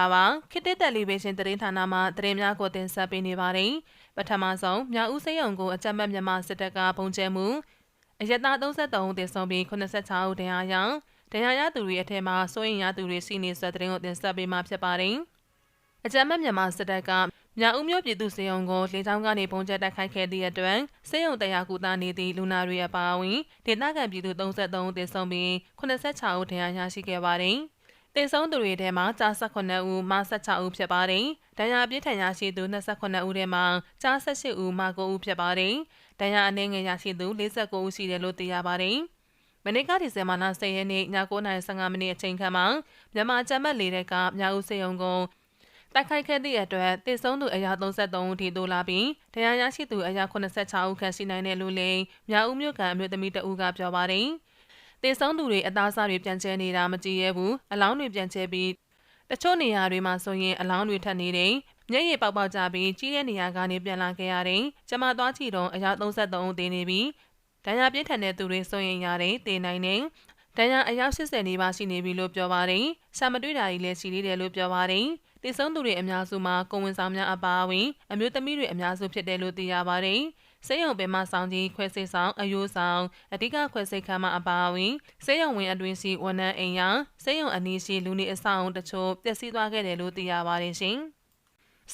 ္ဂလာပါခေတ်တက်လီဗေးရှင်းသတင်းဌာနမှသတင်းများကိုတင်ဆက်ပေးနေပါတယ်ပထမဆုံးမြောက်ဦးစေယုံကိုအကြမ်းဖက်မြန်မာစစ်တပ်ကပုံကျဲမှုအယက်သား33ဦးတင်ဆောင်ပြီး86ဦးတရားရန်တရားရသူတွေအထက်မှာစိုးရင်ရသူတွေစီနေဆက်သတင်းကိုတင်ဆက်ပေးမှာဖြစ်ပါတယ်အကြမ်းဖက်မြန်မာစစ်တပ်ကမြောက်ဦးမြို့ပြည်သူစေယုံကိုလေကြောင်းကနေပုံကျဲတိုက်ခိုက်ခဲ့သည့်အတွက်စေယုံတရားကူတာနေသည့်လူနာတွေအပါအဝင်ဒေသခံပြည်သူ33ဦးတင်ဆောင်ပြီး86ဦးတရားရရှိခဲ့ပါတယ် တင်ဆုံးသူတွေထဲမှာကြား18ဦးမ16ဦးဖြစ်ပါတယ်။ဒဏ်ရာပြင်းထန်ရရှိသူ28ဦးထဲမှာကြား18ဦးမ9ဦးဖြစ်ပါတယ်။ဒဏ်ရာအနည်းငယ်ရရှိသူ49ဦးရှိတယ်လို့သိရပါတယ်။မနေ့ကဒီဇင်ဘာလ10ရက်နေ့ည9:15မိနစ်အချိန်ခန့်မှာမြန်မာကျမ်းမတ်လေးတဲ့ကမြောက်ဦးစေယုံကုန်းတိုက်ခိုက်ခဲ့သည့်အတွက်တည်ဆုံးသူအရာ33ဦးထိတိုးလာပြီးတရားရရှိသူအရာ86ဦးခန့်ရှိနိုင်တယ်လို့လည်းမြောက်ဦးမြို့ကအမျိုးသမီးတဦးကပြောပါတယ်။ တေဆုံးသူတွေအသားစားတွေပြန်ကျဲနေတာမကြည့်ရဘူးအလောင်းတွေပြန်ကျဲပြီးတချို့နေရာတွေမှာဆိုရင်အလောင်းတွေထပ်နေတယ်မျက်ရည်ပေါက်ပေါက်ကြပြီးကြီးတဲ့နေရာကနေပြန်လာခဲ့ရတယ်ကျမသွားကြည့်တော့အယောက်33ဦးတင်နေပြီဒဏ်ရာပြင်းထန်တဲ့သူတွေဆိုရင်ရတယ်တင်နိုင်တယ်ဒဏ်ရာအယောက်80နီးပါးရှိနေပြီလို့ပြောပါတယ်ရှာမတွေ့တာကြီးလည်းရှိသေးတယ်လို့ပြောပါတယ်တည်ဆုံးသူတွေအများစုမှာကိုဝင်ဆောင်များအပါအဝင်အမျိုးသမီးတွေအများစုဖြစ်တယ်လို့သိရပါတယ်။ စေယုံပင်မဆောင်ကြီးခွဲစိတ်ဆောင်အယိုးဆောင်အဓိကခွဲစိတ်ခန်းမအပါအဝင်စေယုံဝင်အတွင်းရှိဝန်ထမ်းအိမ်ယာစေယုံအနီးရှိလူနေအဆောင်တချို့ပျက်စီးသွားခဲ့တယ်လို့သိရပါတယ်ရှင်။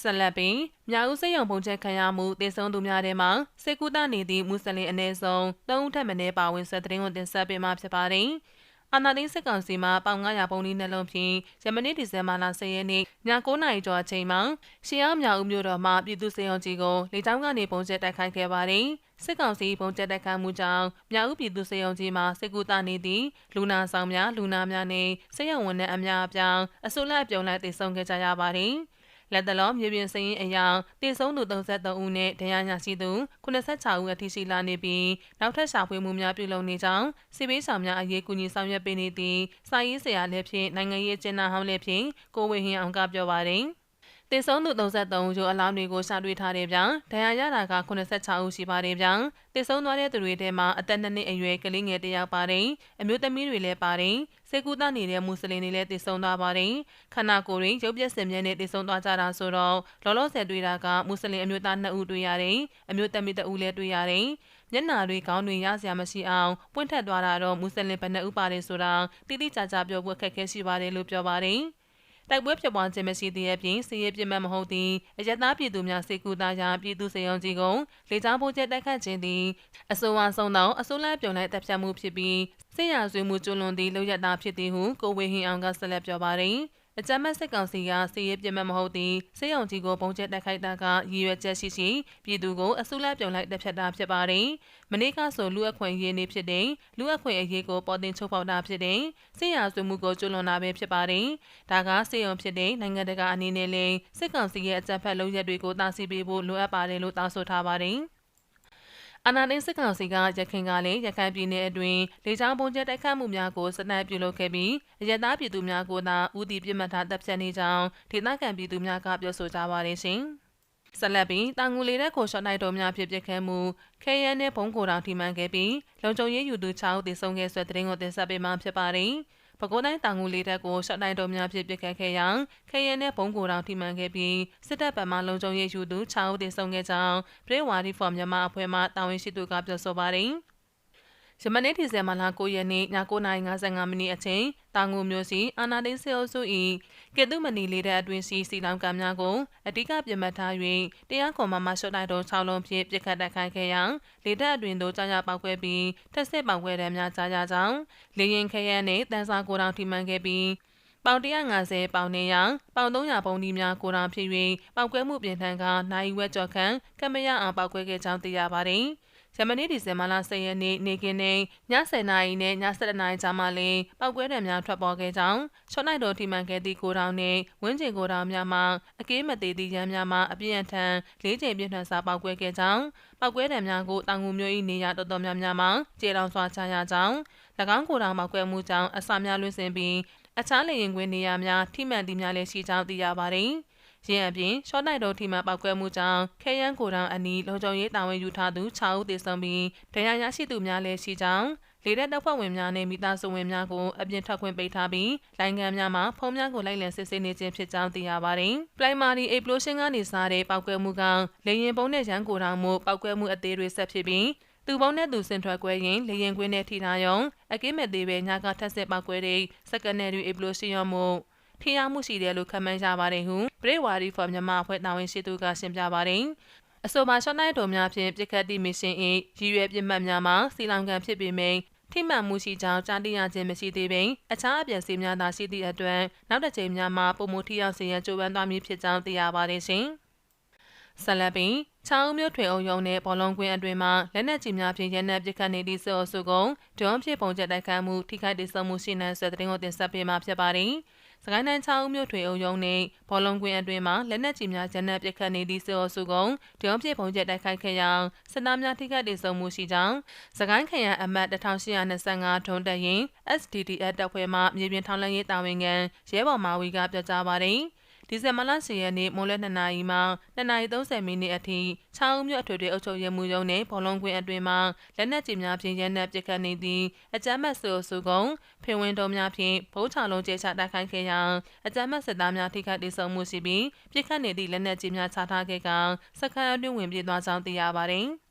ဆက်လက်ပြီးမြောက်ဦးစေယုံပုံချက်ခံရမှုတည်ဆုံသူများထဲမှာစေကူတာနေသည့်မွတ်စလင်အနည်းဆုံး၃ဦးထက်မနည်းပါဝင်ဆက်တဲ့တင်ကိုတင်ဆက်ပေးမှာဖြစ်ပါတယ်။ အာနာသိန်းစစ်ကောင်စီမှပေါင်900ပုံးနှလုံးဖြင့်ယမနေ့ဒီဇင်ဘာလ10ရက်နေ့ည9:00နာရီကျော်အချိန်မှာရှီအောင်မြောက်ဦးမြို့တော်မှပြည်သူ့စေယုံကြီးကိုလေကြောင်းကနေပုံကျက်တိုက်ခိုက်ခဲ့ပါတယ်။စစ်ကောင်စီပုံကျက်တိုက်ခိုက်မှုကြောင့်မြောက်ဦးပြည်သူ့စေယုံကြီးမှာစစ်ကူတာနေသည့်လူနာဆောင်များလူနာများနှင့်စေယုံဝန်ထမ်းအများအပြားအစိုးရပြုံလိုက်တည်ဆုံခဲ့ကြရပါတယ်။ လက်တလုံးမြေပြင်စရင်အယောင်တည်ဆုံးသူ33ဦးနဲ့ဒဏ်ရာရရှိသူ86ဦးအထိရှိလာနေပြီးနောက်ထပ်ရှာဖွေမှုများပြုလုပ်နေကြောင်းစစ်ပေးဆောင်များအရေးကူညီဆောင်ရွက်ပေးနေသည့်စာရေးဆရာလည်းဖြင့်နိုင်ငံရေးကျင်းနာဟောင်းလည်းဖြင့်ကိုဝေဟင်အောင်ကပြောပါတယ်။ တည်ဆုံးသူ33ဦးကျော်အလောင်းတွေကိုရှာတွေ့ထားတဲ့ဗျ။ဒဏ်ရာရတာက86ဦးရှိပါတယ်ဗျ။တည်ဆုံးသွားတဲ့သူတွေထဲမှာအသက်2နှစ်အရွယ်ကလေးငယ်တစ်ယောက်ပါတယ်။အမျိုးသမီးတွေလည်းပါတယ်။စေကူတာနေတဲ့မွတ်စလင်တွေလည်းတည်ဆုံးသွားပါတယ်။ခန္ဓာကိုယ်ရင်းရုပ်ပြက်စင်မြဲနဲ့တည်ဆုံးသွားကြတာဆိုတော့လောလောဆယ်တွေ့တာကမွတ်စလင်အမျိုးသား2ဦးတွေ့ရတယ်။အမျိုးသမီး2ဦးလည်းတွေ့ရတယ်။မျက်နာတွေခေါင်းတွေရစရာမရှိအောင်ပွင့်ထက်သွားတာတော့မွတ်စလင်ဘယ်နှဦးပါတယ်ဆိုတာတိတိကျကျပြောဖို့ခက်ခဲရှိပါတယ်လို့ပြောပါတယ်။ တိုက်ပွဲဖြစ်ပွားခြင်းမရှိသေးတဲ့အပြင်စီးရဲပြစ်မှတ်မဟုတ်သည့်အယက်သားပြည်သူများစေကူသားရာပြည်သူစေယုံကြီးကုံလေကြောင်းပိုးကျက်တိုက်ခတ်ခြင်းသည်အဆိုအဆုံးသောအစိုးရပြုံလိုက်တပ်ဖြတ်မှုဖြစ်ပြီးစစ်ရာဇဝမှုကျွလွန်သည့်လောက်ရတာဖြစ်သည်ဟုကိုဝေဟင်အောင်ကဆက်လက်ပြောပါသည် အကြမ်းမဲ့စစ်ကောင်စီကစီးရဲပြစ်မှတ်မဟုတ်သည့်စေယုံကြီးကိုပုံကျက်တိုက်ခိုက်တာကရည်ရွယ်ချက်ရှိရှိပြည်သူကိုအစိုးရပြုံလိုက်တပ်ဖြတ်တာဖြစ်ပါတယ်။မနေ့ကဆိုလူအခွင့်အရေးနေဖြစ်တဲ့လူအခွင့်အရေးကိုပေါ်တင်ချုပ်ဖောက်တာဖြစ်တဲ့စစ်ရာဇဝမှုကိုကျွလွန်တာပဲဖြစ်ပါတယ်။ဒါကစေယုံဖြစ်တဲ့နိုင်ငံတကာအနေနဲ့လည်းစစ်ကောင်စီရဲ့အကြမ်းဖက်လုပ်ရက်တွေကိုတားဆီးပေးဖို့လိုအပ်ပါတယ်လို့တောင်းဆိုထားပါတယ်။ အာနာသိန်းစစ်ကောင်စီကရခိုင်ကလည်းရခိုင်ပြည်နယ်အတွင်းလေကြောင်းပုံကျဲတိုက်ခတ်မှုများကိုစနစ်ပြုလုပ်ခဲ့ပြီးအရသားပြည်သူများကိုသာဦးတည်ပြစ်မှတ်ထားတပ်ဖြတ်နေကြောင်းဒေသခံပြည်သူများကပြောဆိုကြပါတယ်ရှင်။ဆက်လက်ပြီးတာငူလေးတဲ့ကိုရှော့နိုင်တော်များဖြစ်ပစ်ခဲမှုခဲရန်နဲ့ဘုံကိုတောင်ထိမှန်ခဲ့ပြီးလုံခြုံရေးယူသူ6ဦးသေဆုံးခဲ့ဆွဲတဲ့တင်ကိုတင်ဆက်ပေးမှာဖြစ်ပါတယ်။ ပဲခူးတိုင်းတောင်ငူလေးတပ်ကိုရှော့တိုင်းတော်များဖြင့်ပစ်ခတ်ခဲ့ရာခရဲနဲ့ဘုံကိုတောင်ထိမှန်ခဲ့ပြီးစစ်တပ်ဗမာလုံခြုံရေးယူသူ6ဦးသေဆုံးခဲ့ကြောင်းပြည်ဝါဒီဖော်မြန်မာအဖွဲ့မှတာဝန်ရှိသူကပြောဆိုပါတယ်။ယမနေ့ဒီဇင်ဘာလ9ရက်နေ့ည9:55မိနစ်အချိန်တာငူမျိုးစီအာနာဒိန်စေအုပ်စု၏ ကေတုမနီလေးတဲ့အတွင်းစီစီလောင်ကံများကိုအဓိကပြတ်မှတ်ထား၍တရားခွန်မှမှရှုတ်တိုက်တော်6လုံးဖြင့်ပြစ်ခတ်တိုက်ခိုက်ခဲ့ရာလေတပ်အတွင်းသို့ကြာကြာပောက်ခွဲပြီးတက်ဆက်ပောက်ခွဲတဲ့များကြာကြာကြောင်းလေရင်ခရဲနှင့်တန်းစာကိုတောင်ထိမှန်ခဲ့ပြီး ပေါင်150ပေါင်နေရပေါင်300ပုံဒီများကိုတောင်ဖြစ်၍ပောက်ကွဲမှုပြင်ထန်ကနိုင်ဝက်ကြော်ခန့်ကမရအောင်ပောက်ကွဲခဲ့ကြောင်းသိရပါသည်။ဂျမနီဒီဇင်ဘာလ10ရက်နေ့နေ့ကင်းနဲ့ည10နာရီနဲ့ည7နာရီကြားမှာလင်းပောက်ကွဲတဲ့များထွက်ပေါ်ခဲ့ကြောင်းချော့နိုင်တော်ထိမှန်ခဲ့သည့်ကိုတောင်နှင့်ဝင်းကျင်ကိုတောင်များမှာအကေးမသေးသည့်ရန်များမှာအပြင်းထန်လေးချိန်ပြင်းထန်စွာပောက်ကွဲခဲ့ကြောင်းပောက်ကွဲတဲ့များကိုတောင်ငူမျိုး၏နေရာတော်တော်များများမှာကျေလောင်စွာချရကြောင်း၎င်းကိုတောင်ပောက်ကွဲမှုကြောင့်အစာများလွှင့်စင်ပြီး အခြားလေရင်ခွင်နေရာများထိမှန်သည့်များလည်းရှိကြောင်းသိရပါသည်။ရင်းအပြင်ရှော့နိုင်တော်ထီမှပောက်ကွဲမှုကြောင့်ခဲယမ်းကိုတောင်အနီးလုံခြုံရေးတာဝန်ယူထားသူ6ဦးသေဆုံးပြီးဒဏ်ရာရရှိသူများလည်းရှိကြောင်းလေတပ်တပ်ဖွဲ့ဝင်များနဲ့မိသားစုဝင်များကိုအပြင်ထွက်ခွင့်ပိတ်ထားပြီးလိုင်းငံများမှာဖုံးများကိုလိုက်လံစစ်ဆေးနေခြင်းဖြစ်ကြောင်းသိရပါတယ်။ Primary Explosion ကနေစားတဲ့ပောက်ကွဲမှုကလေရင်ပုံးနဲ့ရန်ကိုတောင်မှုပောက်ကွဲမှုအသေးတွေဆက်ဖြစ်ပြီး သူပုံးနဲ့သူဆင်ထွက်ကွဲရင်လေရင်ကွင်းနဲ့ထိထားရုံအကင်းမဲ့သေးပဲညကထက်စစ်ပောက်ကွဲတဲ့စက္ကနယ်ရီ explosion မှုထိရောက်မှုရှိတယ်လို့ခန့်မှန်းကြပါတယ်ဟု Breakaway for မြန်မာအဖွဲ့တာဝန်ရှိသူကရှင်းပြပါတယ်အဆိုပါရှော့နိုင်တော်များဖြင့်ပြစ်ခတ်သည့်မစ်ရှင်၏ရည်ရွယ်ပြစ်မှတ်များမှာစီလောင်ကန်ဖြစ်ပေမယ့်ထိမှန်မှုရှိကြောင်းကြားသိရခြင်းမရှိသေးပေအခြားအပြန်စီများသာရှိသည့်အတွက်နောက်တစ်ချိန်များမှာပုံမှုထိရောက်စေရန်ကြိုးပမ်းသွားမည်ဖြစ်ကြောင်းသိရပါတယ်ရှင်။ ဆလပင်ချောင်းမြို့ထွေအုံရုံနဲ့ဘောလုံးကွင်းအတွင်မှလက်နက်ကြီးများဖြင့်ရန်နက်ပစ်ခတ်နေသည့်စောစုကုံဒွန်ဖြစ်ပုံချက်တိုက်ခတ်မှုထိခိုက်ဒေဆုံးမှုရှိနေဆွဲတဲ့တင်ကိုတင်ဆက်ပေးမှာဖြစ်ပါတယ်။စကိုင်းတိုင်းချောင်းမြို့ထွေအုံရုံးနှင့်ဘောလုံးကွင်းအတွင်းမှာလက်နက်ကြီးများဂျန်နက်ပစ်ခတ်နေသည့်စေော်စုကုံဒုံပြစ်ပုံကျတိုက်ခိုက်ခဲ့ရာစစ်သားများထိခိုက်ဒေဆုံးမှုရှိကြောင်းစကိုင်းခရိုင်အမတ်1825ထုံးတက်ရင် SDDF တပ်ဖွဲ့မှမြေပြင်ထောင်လှမ်းရေးတာဝန်ခံရဲဘော်မာဝီကပြောကြားပါတယ်။ ဒီဇင်ဘာလ10ရက်နေ့မိုးလယ်2နာရီမှ2နာရီ30မိနစ်အထိချောင်းမြို့အထွေထွေအုပ်ချုပ်ရေးမှူးရုံးနှင့်ဘောလုံးကွင်းအတွင်းမှလက်နက်ကြီးများဖြင့်ရန်နက်ပစ်ခတ်နေသည့်အကြမ်းမဲ့ဆိုစုကုံဖင်ဝင်တော်များဖြင့်ဘုံချလုံးကျဲချတိုက်ခိုက်ခဲ့ရာအကြမ်းမဲ့စစ်သားများထိခိုက်ဒေဆုံးမှုရှိပြီးပစ်ခတ်နေသည့်လက်နက်ကြီးများချထားခဲ့ကစခန်းအတွင်းဝင်ပြေးသွားကြောင်းသိရပါသည်။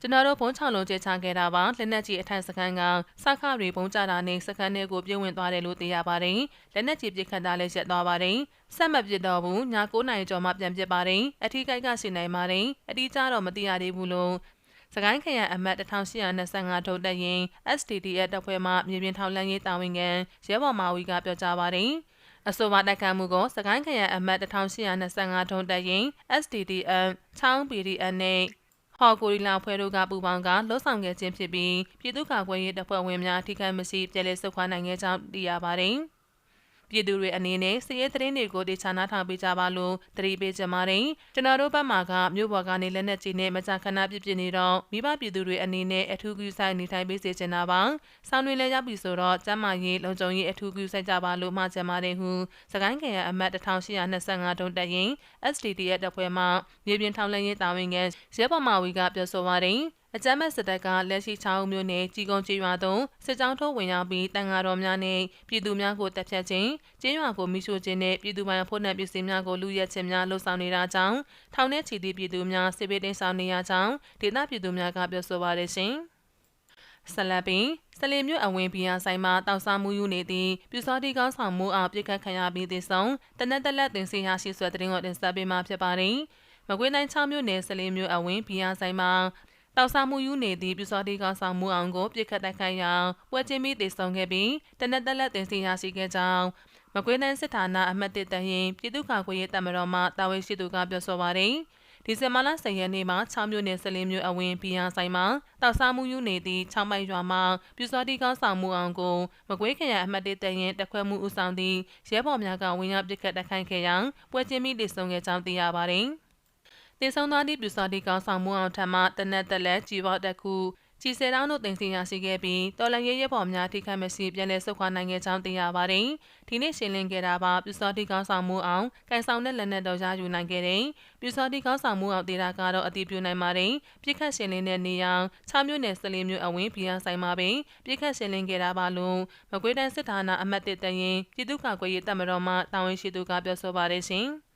ကျွန်တော်တို့ဘုံချလုံးကျချခဲ့တာပါလက်နက်ကြီးအထက်စခန်းကစခရီဘုံကြတာနဲ့စခန်းထဲကိုပြေးဝင်သွားတယ်လို့သိရပါတယ်လက်နက်ကြီးပစ်ခတ်တာလည်းရက်သွားပါတယ်ဆက်မပစ်တော့ဘူးည9နာရီကျော်မှပြန်ပစ်ပါတယ်အထီးကိုက်ကရှိနိုင်ပါတယ်အတီးကြတော့မသိရသေးဘူးလို့စကိုင်းခရိုင်အမတ်1825ထုတ်တက်ရင် STDF တပ်ဖွဲ့မှမြေပြင်ထောက်လှမ်းရေးတာဝန်ခံရဲဘော်မာဝီကပြောကြားပါတယ်အဆိုပါတိုက်ခိုက်မှုကိုစကိုင်းခရိုင်အမတ်1825ထုံးတက်ရင် STDF ချောင်း PDF နဲ့ ဟော်ကိုရီလာဖွဲ့တို့ကပူပေါင်းကလှုပ်ဆောင်ခဲ့ခြင်းဖြစ်ပြီးပြည်သူ့ကာကွယ်ရေးတပ်ဖွဲ့ဝင်များထိခိုက်မရှိပြည်လဲဆုတ်ခွာနိုင်ခဲ့ကြောင်းသိရပါတယ်။ ပြည်သူတွေအနေနဲ့စည်ရဲသတင်းတွေကိုတေချာနာထောင်ပေးကြပါလို့တတိပေးကြပါတယ်ကျွန်တော်တို့ဘက်မှာကမြို့ပေါ်ကနေလက်နက်ကြီးနဲ့မကြာခဏပြစ်ပြနေတော့မိဘပြည်သူတွေအနေနဲ့အထူးကူဆိုင်နေထိုင်ပေးစေချင်တာပါဆောင်းတွေလည်းရောက်ပြီဆိုတော့ကျမ်းမာရေးလုံခြုံရေးအထူးကူဆိုင်ကြပါလို့မှာချင်ပါတယ်ဟုစကိုင်းခရိုင်အမတ်1825တုံးတက်ရင် SDDF တပ်ဖွဲ့မှမြေပြင်ထောင်လှမ်းရေးတာဝန်ခံရဲဘော်မာဝီကပြောဆိုပါတယ်အကြမ်းမဲ့စစ်တပ်ကလက်ရှိချောင်းမြို့နယ်ကြီးကုန်းကျေးရွာသို့စစ်ကြောင်းထိုးဝင်ရောက်ပြီးတန်ဃာတော်များနဲ့ပြည်သူများကိုတပ်ဖြတ်ခြင်းကျေးရွာကိုမိရှို့ခြင်းနဲ့ပြည်သူပိုင်ဖို့နှံပစ္စည်းများကိုလူရဲခြင်းများလှုပ်ဆောင်နေတာကြောင့်ထောင်ထဲချီသည့်ပြည်သူများစစ်ပေးတိမ်းဆောင်နေရကြောင်းဒေသပြည်သူများကပြောဆိုပါတယ်ရှင်။ဆလပင်စလင်မြို့အဝင်ဘီယာဆိုင်မှာတောက်စားမှုယူနေသည့်ပြူစောတိကောင်းဆောင်မှုအောင်ပြစ်ခတ်ခံရပြီးသေဆုံးတနက်တလက်တင်စီရရှိဆွဲတဲ့တင်ကိုတင်ဆက်ပေးမှာဖြစ်ပါတယ်။မကွေးတိုင်း6မြို့နယ်စလင်မြို့အဝင်ဘီယာဆိုင်မှာ တောက်စားမှုယူနေသည့်ပြူစောတိကဆောင်မှုအောင်ကိုပြစ်ခတ်တိုက်ခိုက်ရာပွဲချင်းပြီးတည်ဆုံခဲ့ပြီးတနက်တက်လက်တင်စီရရှိခဲ့ကြောင်းမကွေးတိုင်းစစ်ဌာနအမှတ်1တရင်ပြည်သူ့ကာကွယ်ရေးတပ်မတော်မှတာဝန်ရှိသူကပြောဆိုပါတယ်ဒီဇင်ဘာလ10ရက်နေ့မှာ6မြို့နယ်စလင်းမြို့အဝင်ဘီယာဆိုင်မှာတောက်စားမှုယူနေသည့်6မိုက်ရွာမှာပြူစောတိကောင်းဆောင်မှုအောင်ကိုမကွေးခရိုင်အမှတ်1တရင်တက်ခွဲမှုဦးဆောင်သည့်ရဲဘော်များကဝင်ရောက်ပစ်ခတ်တိုက်ခိုက်ခဲ့ရာပွဲချင်းပြီးတည်ဆုံခဲ့ကြောင်းသိရပါတယ်။ တင်ဆောင်သွားသည့်ပြူစာတီကောင်းဆောင်မှုအောင်ထံမှတနက်တက်လက်ကြီးပေါတက်ခုကြီးစဲတောင်းတို့တင်စီရရှိခဲ့ပြီးတော်လန်ရဲရဲပေါ်များထိခိုက်မရှိပြန်လည်ဆုတ်ခွာနိုင်ခဲ့ကြောင်းသိရပါတယ်။ဒီနေ့ရှင်းလင်းခဲ့တာပါပြူစောတိကောင်းဆောင်မှုအောင်ကန်ဆောင်တဲ့လက်နက်တော်ရယူနိုင်ခဲ့တဲ့ပြူစောတိကောင်းဆောင်မှုအောင်ဒေတာကတော့အတိပြုနိုင်ပါတယ်။ပြစ်ခတ်ရှင်းလင်းတဲ့နေရာ6မြို့နယ်စလင်းမြို့အဝင်းဘီယာဆိုင်မှာပင်ပြစ်ခတ်ရှင်းလင်းခဲ့တာပါလို့မကွေးတိုင်းစစ်ဌာနအမှတ်1တရင်ပြည်သူ့ကာကွယ်ရေးတပ်မတော်မှတာဝန်ရှိသူကပြောဆိုပါတယ်ရှင်။